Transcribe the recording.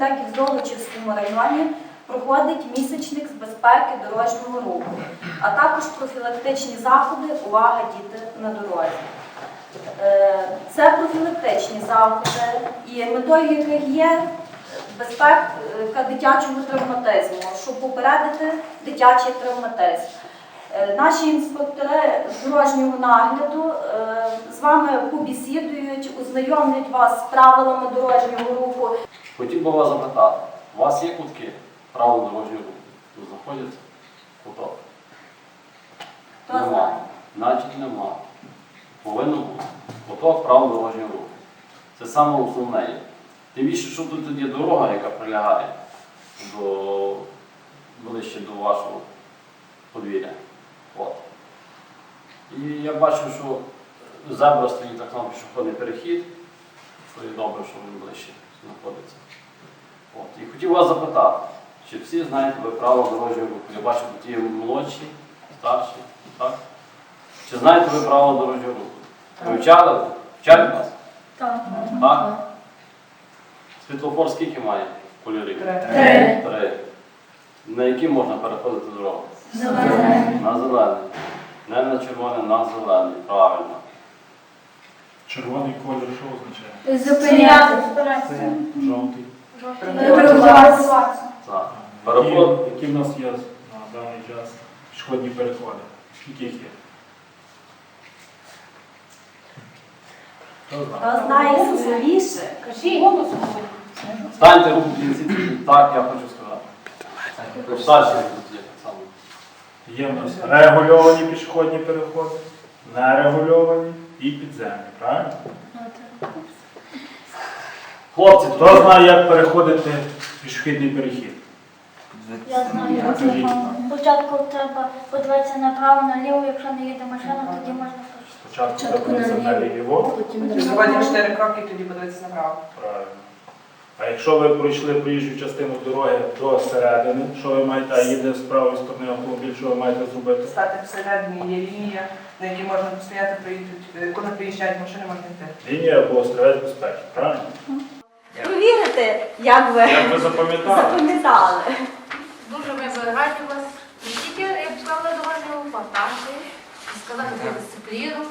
так і в Золочівському районі проходить місячник з безпеки дорожнього руху, а також профілактичні заходи Увага діти на дорозі. Е, Це профілактичні заходи, і метою яких є безпека дитячого травматизму, щоб попередити дитячий травматизм. Е, Наші інспектори з дорожнього нагляду е, з вами побесідують, ознайомлять вас з правилами дорожнього руху. Хотів би вас запитати, у вас є кутки правил дорожнього руху? Тут знаходяться? Куток? Хто знає? Значить нема. Повинно бути. Куток правил дорожнього руху. Це саме основне. є. Тим більше, що тут є дорога, яка прилягає до ближче до вашого подвір'я. От. І я бачу, що зебра так само пішохідний перехід, то є добре, що він ближче знаходиться. От. І хотів вас запитати, чи всі знаєте ви правила дорожнього руху? Я бачу, тут є молодші, старші, так? Чи знаєте ви правила дорожнього руху? Ви вчали? Вас? Так. Так? Світлофор скільки має кольорів? Три. Три. На які можна переходити дорогу? Зелений. На зелений. Не на червоний, на зелений. Правильно. Червоний колір що означає? Зупиняти. Жовтий. Так. Переход. Які, в нас є на даний час пішохідні переходи? Скільки їх є? Хто знає? Хто знає сміливіше? Станьте руку кінці. Так, я хочу сказати. Тут є так само. Є в нас регульовані пішохідні переходи, нерегульовані і підземні, правильно? Хлопці, Хто знає, як переходити пішохідний перехід? Я знаю. Спочатку треба подивитися направо, наліво, якщо не їде машина, тоді можна Спочатку Спочатку подивитися наліво. Зробити чотири кроки і тоді подивитися направо. Правильно. А якщо ви пройшли проїжджу частину дороги до середини, що ви маєте, а їде з правої сторони автомобіль, що ви маєте зробити? Стати всередині є лінія, на якій можна постояти, приїдуть, е, коли приїжджають машини, можна йти. Лінія або острівець безпеки, правильно? Провірити, як ви Як ви запам'ятали? запам'ятали. Дуже ми раді вас не тільки як правила дорожнього руху, а сказати про дисципліну,